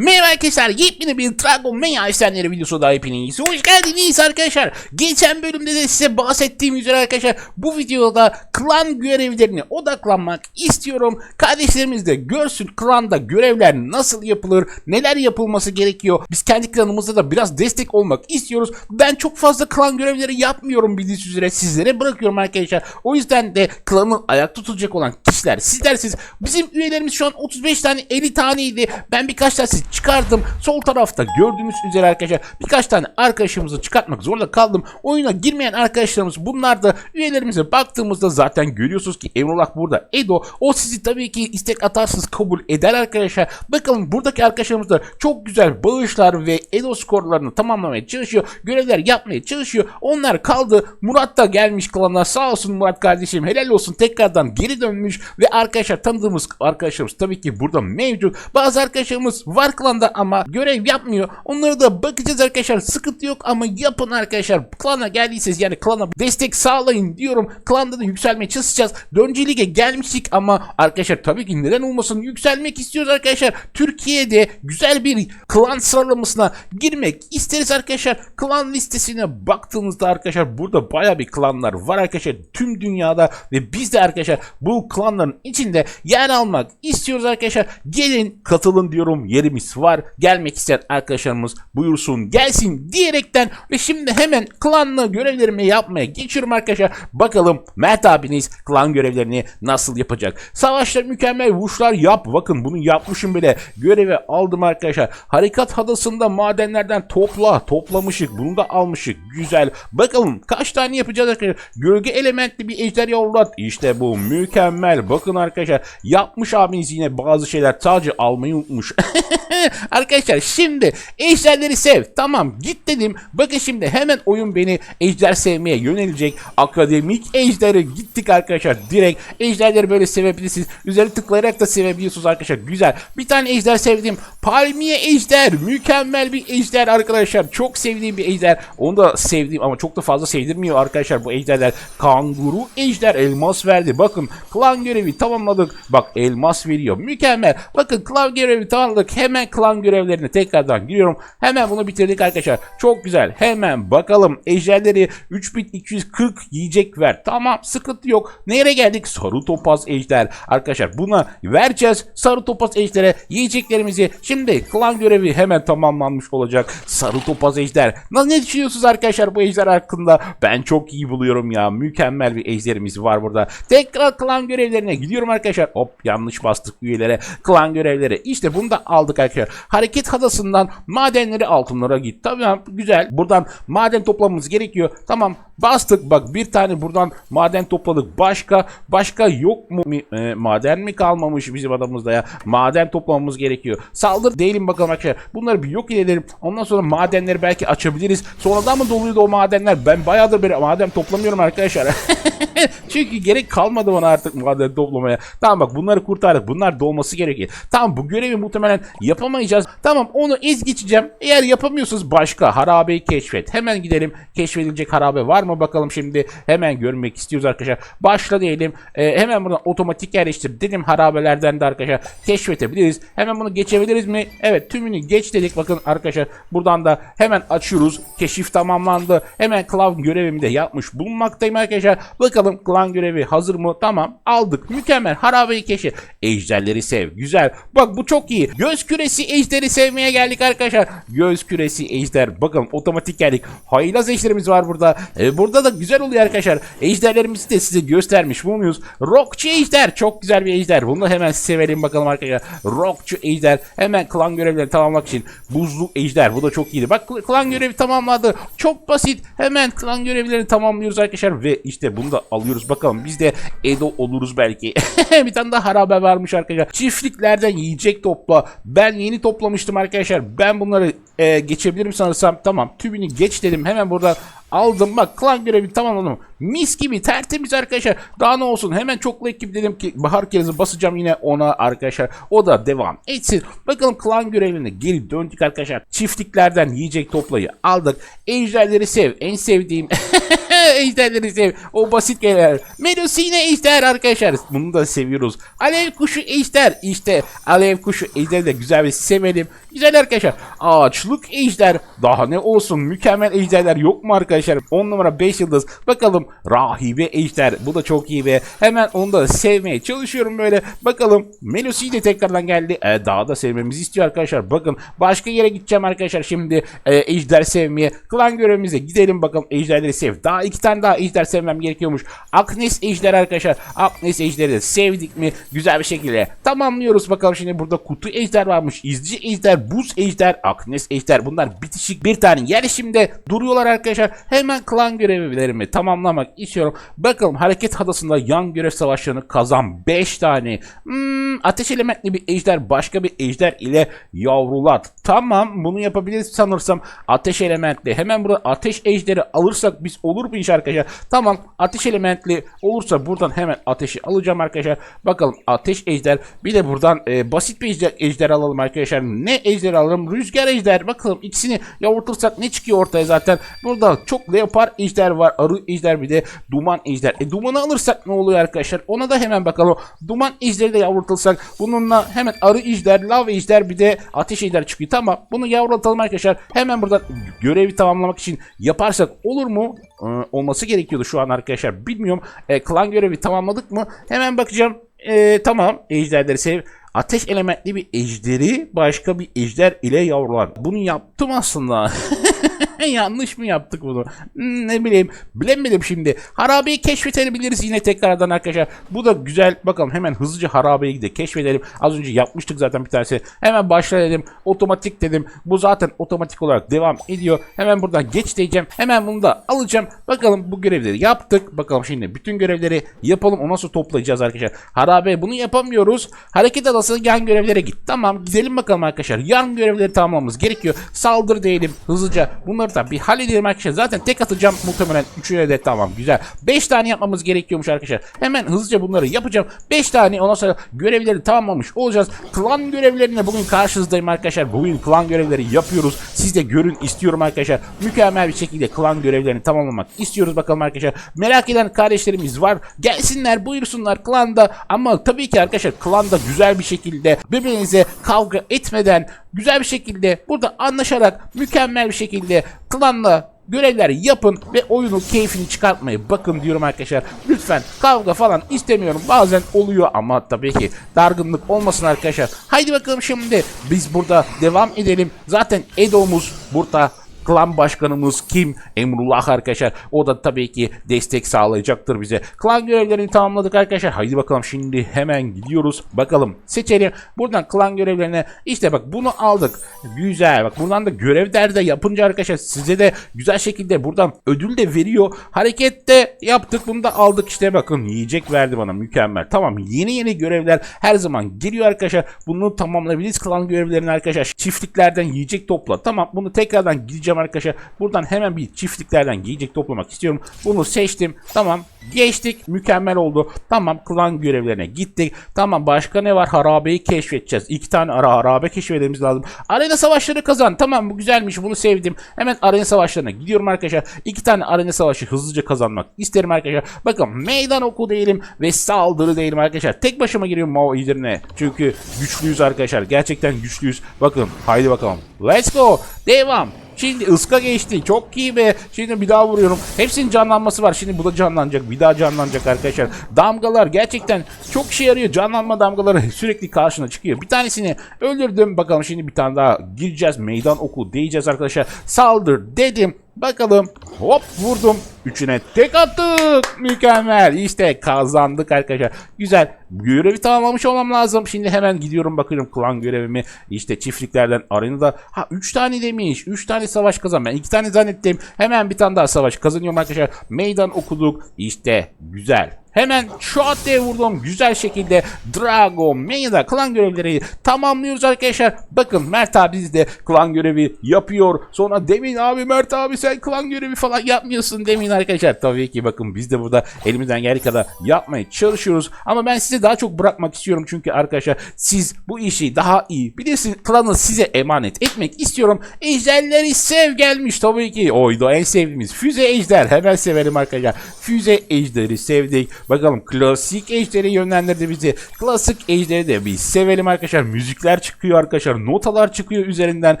Merhaba arkadaşlar yepyeni bir Dragon Mania efsaneleri videosu daha hepiniz hoş geldiniz arkadaşlar. Geçen bölümde de size bahsettiğim üzere arkadaşlar bu videoda klan görevlerine odaklanmak istiyorum. Kardeşlerimiz de görsün klanda görevler nasıl yapılır, neler yapılması gerekiyor. Biz kendi klanımızda da biraz destek olmak istiyoruz. Ben çok fazla klan görevleri yapmıyorum bildiğiniz üzere sizlere bırakıyorum arkadaşlar. O yüzden de klanı ayak tutulacak olan kişiler sizlersiniz. Bizim üyelerimiz şu an 35 tane 50 taneydi. Ben birkaç tanesi çıkardım. Sol tarafta gördüğünüz üzere arkadaşlar birkaç tane arkadaşımızı çıkartmak zorunda kaldım. Oyuna girmeyen arkadaşlarımız bunlar da üyelerimize baktığımızda zaten görüyorsunuz ki Emrullah burada. Edo o sizi tabii ki istek atarsınız kabul eder arkadaşlar. Bakalım buradaki arkadaşlarımız da çok güzel bağışlar ve Edo skorlarını tamamlamaya çalışıyor. Görevler yapmaya çalışıyor. Onlar kaldı. Murat da gelmiş klana. Sağ olsun Murat kardeşim. Helal olsun. Tekrardan geri dönmüş ve arkadaşlar tanıdığımız arkadaşlarımız tabii ki burada mevcut. Bazı arkadaşlarımız var klanda ama görev yapmıyor. Onlara da bakacağız arkadaşlar. Sıkıntı yok ama yapın arkadaşlar. Klana geldiyseniz yani klana destek sağlayın diyorum. Klanda da yükselmeye çalışacağız. Döncü lige gelmiştik ama arkadaşlar tabii ki neden olmasın yükselmek istiyoruz arkadaşlar. Türkiye'de güzel bir klan sıralamasına girmek isteriz arkadaşlar. Klan listesine baktığınızda arkadaşlar burada baya bir klanlar var arkadaşlar tüm dünyada ve biz de arkadaşlar bu klanların içinde yer almak istiyoruz arkadaşlar. Gelin katılın diyorum yerimiz var. Gelmek isteyen arkadaşlarımız buyursun gelsin diyerekten ve şimdi hemen klanla görevlerimi yapmaya geçiyorum arkadaşlar. Bakalım Mert abiniz klan görevlerini nasıl yapacak? Savaşta mükemmel vuruşlar yap. Bakın bunu yapmışım bile. Görevi aldım arkadaşlar. Harekat hadasında madenlerden topla. Toplamışık. Bunu da almışık. Güzel. Bakalım kaç tane yapacağız arkadaşlar. Gölge elementli bir ejder yollat. İşte bu mükemmel. Bakın arkadaşlar yapmış abiniz yine bazı şeyler sadece almayı unutmuş. arkadaşlar şimdi ejderleri sev. Tamam git dedim. Bakın şimdi hemen oyun beni ejder sevmeye yönelecek. Akademik ejderi gittik arkadaşlar. Direkt ejderleri böyle sevebilirsiniz. Üzerine tıklayarak da sevebiliyorsunuz arkadaşlar. Güzel. Bir tane ejder sevdim. Palmiye ejder. Mükemmel bir ejder arkadaşlar. Çok sevdiğim bir ejder. Onu da sevdiğim ama çok da fazla sevdirmiyor arkadaşlar bu ejderler. Kanguru ejder elmas verdi. Bakın klan görevi tamamladık. Bak elmas veriyor. Mükemmel. Bakın klan görevi tamamladık. Hemen klan görevlerine tekrardan giriyorum. Hemen bunu bitirdik arkadaşlar. Çok güzel. Hemen bakalım ejderleri 3240 yiyecek ver. Tamam sıkıntı yok. Nereye geldik? Sarı topaz ejder. Arkadaşlar buna vereceğiz. Sarı topaz ejdere yiyeceklerimizi. Şimdi klan görevi hemen tamamlanmış olacak. Sarı topaz ejder. Ne düşünüyorsunuz arkadaşlar bu ejder hakkında? Ben çok iyi buluyorum ya. Mükemmel bir ejderimiz var burada. Tekrar klan görevlerine gidiyorum arkadaşlar. Hop yanlış bastık üyelere. Klan görevleri. İşte bunu da aldık arkadaşlar. Hareket hadasından madenleri altınlara git. Tamam güzel. Buradan maden toplamamız gerekiyor. Tamam bastık. Bak bir tane buradan maden topladık. Başka başka yok mu? E, maden mi kalmamış bizim adamımızda ya? Maden toplamamız gerekiyor. Saldır değilim bakalım arkadaşlar. Bunları bir yok edelim. Ondan sonra madenleri belki açabiliriz. Sonradan mı doluydu o madenler? Ben bayağıdır beri maden toplamıyorum arkadaşlar. Çünkü gerek kalmadı bana artık maden toplamaya. Tamam bak bunları kurtardık. Bunlar dolması gerekiyor. Tamam bu görevi muhtemelen yapamayacağız. Tamam onu ez geçeceğim. Eğer yapamıyorsunuz başka harabeyi keşfet. Hemen gidelim. Keşfedilecek harabe var mı bakalım şimdi. Hemen görmek istiyoruz arkadaşlar. Başla diyelim. Ee, hemen buradan otomatik yerleştir dedim. Harabelerden de arkadaşlar keşfedebiliriz. Hemen bunu geçebiliriz mi? Evet tümünü geç dedik. Bakın arkadaşlar buradan da hemen açıyoruz. Keşif tamamlandı. Hemen klan görevimi de yapmış bulunmaktayım arkadaşlar. Bakalım klan görevi hazır mı? Tamam aldık. Mükemmel. Harabeyi keşif. Ejderleri sev. Güzel. Bak bu çok iyi. Göz küresi ejderi sevmeye geldik arkadaşlar. Göz küresi ejder. Bakın otomatik geldik. Haylaz ejderimiz var burada. Ee, burada da güzel oluyor arkadaşlar. Ejderlerimizi de size göstermiş bulunuyoruz. Rockçu ejder. Çok güzel bir ejder. Bunu hemen sevelim bakalım arkadaşlar. Rockçu ejder. Hemen klan görevlerini tamamlamak için. Buzlu ejder. Bu da çok iyiydi. Bak klan görevi tamamladı. Çok basit. Hemen klan görevlerini tamamlıyoruz arkadaşlar. Ve işte bunu da alıyoruz. Bakalım biz de Edo oluruz belki. bir tane daha harabe varmış arkadaşlar. Çiftliklerden yiyecek topla. Ben yeni toplamıştım arkadaşlar. Ben bunları e, geçebilirim sanırsam. Tamam tübünü geç dedim. Hemen buradan aldım. Bak klan görevi tamamladım. Mis gibi tertemiz arkadaşlar. Daha ne olsun hemen çoklu ekip dedim ki bahar kerezi basacağım yine ona arkadaşlar. O da devam etsin. Bakalım klan görevine geri döndük arkadaşlar. Çiftliklerden yiyecek toplayı aldık. Ejderleri sev. En sevdiğim ejderleri sev. O basit gelen. Melusine ejder arkadaşlar. Bunu da seviyoruz. Alev kuşu ejder. İşte alev kuşu ejder de güzel bir sevelim. Güzel arkadaşlar. Ağaçlık ejder. Daha ne olsun mükemmel ejderler yok mu arkadaşlar? 10 numara 5 yıldız. Bakalım rahibe ejder. Bu da çok iyi ve hemen onu da sevmeye çalışıyorum böyle. Bakalım Melusi de tekrardan geldi. E, daha da sevmemizi istiyor arkadaşlar. Bakın başka yere gideceğim arkadaşlar şimdi e, ejder sevmeye. Klan görevimize gidelim bakalım ejderleri sev. Daha iki tane daha ejder sevmem gerekiyormuş. Aknes ejder arkadaşlar. Aknes ejderi de sevdik mi güzel bir şekilde tamamlıyoruz. Bakalım şimdi burada kutu ejder varmış. İzci ejder, buz ejder, Aknes ejder. Bunlar bitişik bir tane yerleşimde duruyorlar arkadaşlar. Hemen klan görevlerimi tamamlamak istiyorum. Bakalım hareket adasında yan görev savaşlarını kazan 5 tane. Hmm, ateş elementli bir ejder başka bir ejder ile yavrulat. Tamam bunu yapabiliriz sanırsam. Ateş elementli. Hemen burada ateş ejderi alırsak biz olur mu iş arkadaşlar? Tamam ateş elementli olursa buradan hemen ateşi alacağım arkadaşlar. Bakalım ateş ejder. Bir de buradan e, basit bir ejder, ejder alalım arkadaşlar. Ne ejder alalım? Rüzgar ejder. Bakalım ikisini yavurtursak ne çıkıyor ortaya zaten. Burada çok leopar ejder var. Arı ejder bir de duman ejder. E dumanı alırsak ne oluyor arkadaşlar? Ona da hemen bakalım. Duman ejderi de yavrutulsak bununla hemen arı ejder, lav ejder bir de ateş ejder çıkıyor. Tamam bunu yavrutalım arkadaşlar. Hemen buradan görevi tamamlamak için yaparsak olur mu? Ee, olması gerekiyordu şu an arkadaşlar. Bilmiyorum. E, klan görevi tamamladık mı? Hemen bakacağım. E, tamam. Ejderleri sev. Ateş elementli bir ejderi başka bir ejder ile yavrular. Bunu yaptım aslında. Yanlış mı yaptık bunu? Hmm, ne bileyim. Bilemedim şimdi. Harabeyi keşfedebiliriz yine tekrardan arkadaşlar. Bu da güzel. Bakalım hemen hızlıca harabeyi de keşfedelim. Az önce yapmıştık zaten bir tanesi. Hemen başla dedim. Otomatik dedim. Bu zaten otomatik olarak devam ediyor. Hemen buradan geç diyeceğim. Hemen bunu da alacağım. Bakalım bu görevleri yaptık. Bakalım şimdi bütün görevleri yapalım. O nasıl toplayacağız arkadaşlar? Harabe bunu yapamıyoruz. Hareket adası yan görevlere git. Tamam gidelim bakalım arkadaşlar. Yan görevleri tamamlamamız gerekiyor. Saldır diyelim hızlıca. Bunları da bir halledelim arkadaşlar. Zaten tek atacağım muhtemelen. Üçüne de tamam güzel. 5 tane yapmamız gerekiyormuş arkadaşlar. Hemen hızlıca bunları yapacağım. 5 tane ondan sonra görevleri tamamlamış olacağız. Klan görevlerine bugün karşınızdayım arkadaşlar. Bugün klan görevleri yapıyoruz. Siz de görün istiyorum arkadaşlar. Mükemmel bir şekilde klan görevlerini tamamlamak istiyoruz bakalım arkadaşlar. Merak eden kardeşlerimiz var. Gelsinler buyursunlar klanda. Ama tabii ki arkadaşlar klanda güzel bir şekilde birbirinize kavga etmeden güzel bir şekilde burada anlaşarak mükemmel bir şekilde klanla görevler yapın ve oyunun keyfini çıkartmayı bakın diyorum arkadaşlar. Lütfen kavga falan istemiyorum. Bazen oluyor ama tabii ki dargınlık olmasın arkadaşlar. Haydi bakalım şimdi biz burada devam edelim. Zaten Edo'muz burada Klan başkanımız kim? Emrullah arkadaşlar. O da tabii ki destek sağlayacaktır bize. Klan görevlerini tamamladık arkadaşlar. Haydi bakalım şimdi hemen gidiyoruz. Bakalım seçelim. Buradan klan görevlerine işte bak bunu aldık. Güzel. Bak buradan da görevler de yapınca arkadaşlar size de güzel şekilde buradan ödül de veriyor. Harekette yaptık. Bunu da aldık işte bakın yiyecek verdi bana mükemmel. Tamam yeni yeni görevler her zaman geliyor arkadaşlar. Bunu tamamlayabiliriz klan görevlerini arkadaşlar. Çiftliklerden yiyecek topla. Tamam bunu tekrardan gideceğim arkadaşlar. Buradan hemen bir çiftliklerden yiyecek toplamak istiyorum. Bunu seçtim. Tamam. Geçtik. Mükemmel oldu. Tamam. Klan görevlerine gittik. Tamam. Başka ne var? Harabeyi keşfedeceğiz. İki tane ara harabe keşfetmemiz lazım. Arena savaşları kazan. Tamam bu güzelmiş. Bunu sevdim. Hemen arena savaşlarına gidiyorum arkadaşlar. İki tane arena savaşı hızlıca kazanmak isterim arkadaşlar. Bakın meydan oku değilim ve saldırı değilim arkadaşlar. Tek başıma giriyorum Mao üzerine. Çünkü güçlüyüz arkadaşlar. Gerçekten güçlüyüz. Bakın haydi bakalım. Let's go. Devam. Şimdi ıska geçti. Çok iyi be. Şimdi bir daha vuruyorum. Hepsinin canlanması var. Şimdi bu da canlanacak. Bir daha canlanacak arkadaşlar. Damgalar gerçekten çok işe yarıyor. Canlanma damgaları sürekli karşına çıkıyor. Bir tanesini öldürdüm. Bakalım şimdi bir tane daha gireceğiz. Meydan oku diyeceğiz arkadaşlar. Saldır dedim. Bakalım. Hop vurdum. Üçüne tek attık. Mükemmel. İşte kazandık arkadaşlar. Güzel. Görevi tamamlamış olmam lazım. Şimdi hemen gidiyorum bakıyorum klan görevimi. İşte çiftliklerden arenada. Ha 3 tane demiş. 3 tane savaş kazan. Ben 2 tane zannettim. Hemen bir tane daha savaş kazanıyorum arkadaşlar. Meydan okuduk. İşte güzel. Hemen shot diye vurdum. Güzel şekilde Drago Mania'da klan görevleri tamamlıyoruz arkadaşlar. Bakın Mert abi de klan görevi yapıyor. Sonra demin abi Mert abi sen klan görevi falan yapmıyorsun demin arkadaşlar. Tabii ki bakın biz de burada elimizden geldiği kadar yapmaya çalışıyoruz. Ama ben size daha çok bırakmak istiyorum. Çünkü arkadaşlar siz bu işi daha iyi bilirsiniz. Klanı size emanet etmek istiyorum. Ejderleri sev gelmiş tabii ki. Oydu en sevdiğimiz füze ejder. Hemen sevelim arkadaşlar. Füze ejderi sevdik. Bakalım klasik ejderi yönlendirdi bizi. Klasik ejderi de biz sevelim arkadaşlar. Müzikler çıkıyor arkadaşlar. Notalar çıkıyor üzerinden.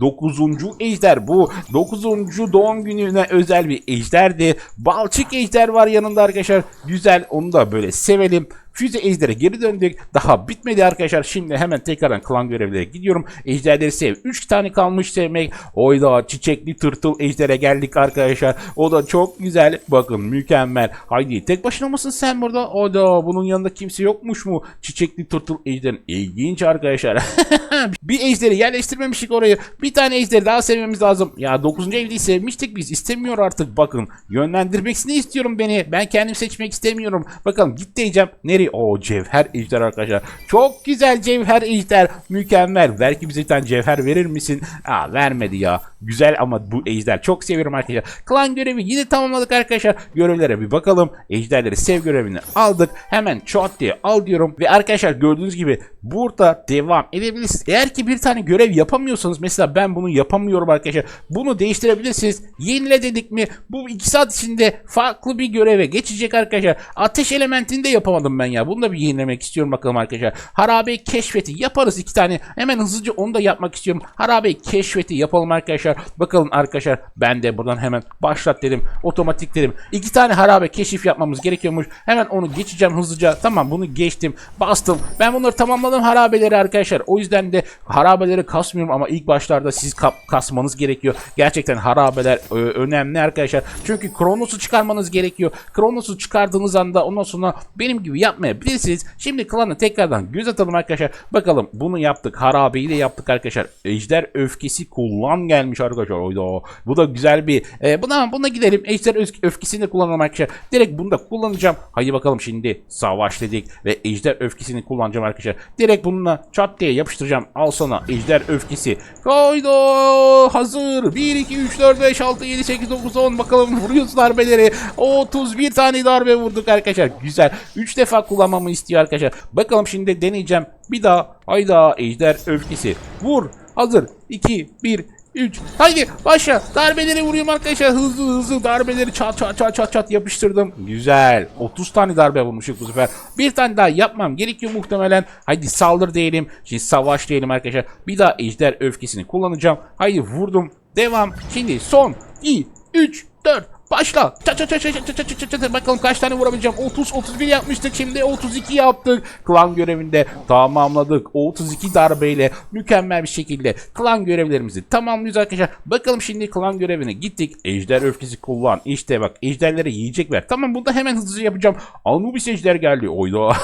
9. ejder bu. 9. doğum gününe özel bir ejderdi. Balçık ejder var yanında arkadaşlar. Güzel onu da böyle sevelim. Füze ejdere geri döndük. Daha bitmedi arkadaşlar. Şimdi hemen tekrardan klan görevlere gidiyorum. Ejderleri sev. 3 tane kalmış sevmek. Oyda çiçekli tırtıl ejdere geldik arkadaşlar. O da çok güzel. Bakın mükemmel. Haydi tek başına mısın sen burada? Oyda bunun yanında kimse yokmuş mu? Çiçekli tırtıl ejderin. İlginç arkadaşlar. bir ejderi yerleştirmemiştik orayı. Bir tane ejderi daha sevmemiz lazım. Ya 9. evliyi sevmiştik biz. İstemiyor artık bakın. Yönlendirmesini istiyorum beni. Ben kendim seçmek istemiyorum. Bakalım git diyeceğim. Nereye? O cevher ejder arkadaşlar. Çok güzel cevher ejder. Mükemmel. Belki bize bir tane cevher verir misin? Aa vermedi ya. Güzel ama bu ejder. Çok seviyorum arkadaşlar. Klan görevi yine tamamladık arkadaşlar. Görevlere bir bakalım. Ejderleri sev görevini aldık. Hemen çat diye al diyorum. Ve arkadaşlar gördüğünüz gibi burada devam edebilirsiniz. Eğer ki bir tane görev yapamıyorsanız mesela ben bunu yapamıyorum arkadaşlar. Bunu değiştirebilirsiniz. Yenile dedik mi bu 2 saat içinde farklı bir göreve geçecek arkadaşlar. Ateş elementini de yapamadım ben ya. Bunu da bir yenilemek istiyorum bakalım arkadaşlar. Harabe keşfeti yaparız iki tane. Hemen hızlıca onu da yapmak istiyorum. Harabe keşfeti yapalım arkadaşlar. Bakalım arkadaşlar ben de buradan hemen başlat dedim. Otomatik dedim. İki tane harabe keşif yapmamız gerekiyormuş. Hemen onu geçeceğim hızlıca. Tamam bunu geçtim. Bastım. Ben bunları tamamladım harabeleri arkadaşlar. O yüzden de harabeleri kasmıyorum ama ilk başlarda siz kasmanız gerekiyor. Gerçekten harabeler ö, önemli arkadaşlar. Çünkü Kronos'u çıkarmanız gerekiyor. Kronos'u çıkardığınız anda ondan sonra benim gibi yapmayabilirsiniz. Şimdi klanı tekrardan göz atalım arkadaşlar. Bakalım bunu yaptık. Harabeyi de yaptık arkadaşlar. Ejder öfkesi kullan gelmiş arkadaşlar. Oyda. Bu da güzel bir. E, buna, buna gidelim. Ejder öf- öfkesini de kullanalım arkadaşlar. Direkt bunu da kullanacağım. Hadi bakalım şimdi savaş dedik ve ejder öfkesini kullanacağım arkadaşlar. Direkt bununla çat diye yapıştıracağım. Al sana ejder öfkesi. Haydo hazır. 1 2 3 4 5 6 7 8 9 10 bakalım vuruyoruz darbeleri. 31 tane darbe vurduk arkadaşlar. Güzel. 3 defa kullanmamı istiyor arkadaşlar. Bakalım şimdi deneyeceğim. Bir daha. Hayda ejder öfkesi. Vur. Hazır. 2 1 3 Haydi başla darbeleri vuruyorum arkadaşlar hızlı hızlı darbeleri çat çat çat çat çat yapıştırdım güzel 30 tane darbe vurmuşuk bu sefer bir tane daha yapmam gerekiyor muhtemelen haydi saldır diyelim şimdi savaş diyelim arkadaşlar bir daha ejder öfkesini kullanacağım haydi vurdum devam şimdi son 2 3 4 Başla. Çat çat çat çat çat çat çat çat. Bakalım kaç tane vurabileceğim. 30 31 yapmıştık. Şimdi 32 yaptık. Klan görevinde tamamladık. 32 darbeyle mükemmel bir şekilde klan görevlerimizi tamamlıyoruz arkadaşlar. Bakalım şimdi klan görevine gittik. Ejder öfkesi kullan. İşte bak ejderlere yiyecek ver. Tamam bunu da hemen hızlıca yapacağım. Anubis ejder geldi. Oyda.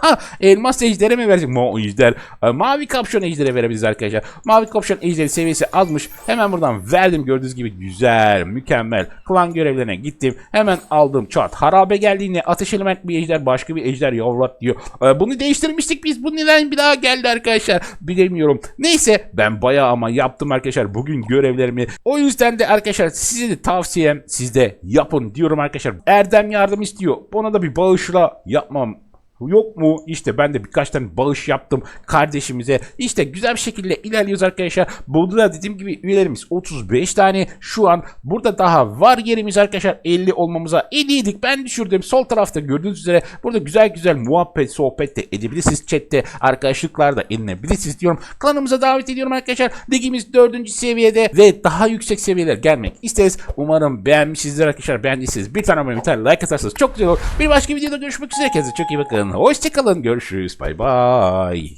Elmas ejdere mi verecek? Ma ejder. E, Mavi kapşon ejdere verebiliriz arkadaşlar. Mavi kapşon ejderi seviyesi azmış. Hemen buradan verdim gördüğünüz gibi güzel, mükemmel. Klan görevlerine gittim. Hemen aldım çat. Harabe geldiğinde ateş element bir ejder başka bir ejder yavrat diyor. E, bunu değiştirmiştik biz. Bu neden bir daha geldi arkadaşlar? Bilemiyorum. Neyse ben bayağı ama yaptım arkadaşlar bugün görevlerimi. O yüzden de arkadaşlar size de tavsiyem siz de yapın diyorum arkadaşlar. Erdem yardım istiyor. Ona da bir bağışla yapmam Yok mu? İşte ben de birkaç tane bağış yaptım kardeşimize. İşte güzel bir şekilde ilerliyoruz arkadaşlar. Burada da dediğim gibi üyelerimiz 35 tane. Şu an burada daha var yerimiz arkadaşlar. 50 olmamıza 50 idik. Ben düşürdüm. Sol tarafta gördüğünüz üzere burada güzel güzel muhabbet, sohbet de edebilirsiniz. Chatte arkadaşlıklar da edinebilirsiniz diyorum. Klanımıza davet ediyorum arkadaşlar. Ligimiz 4. seviyede ve daha yüksek seviyeler gelmek isteriz. Umarım beğenmişsinizdir arkadaşlar. Beğendiyseniz bir tane abone bir tane like atarsanız çok güzel olur. Bir başka videoda görüşmek üzere. Kendinize çok iyi bakın. Hoşçakalın. Görüşürüz. Bay bay.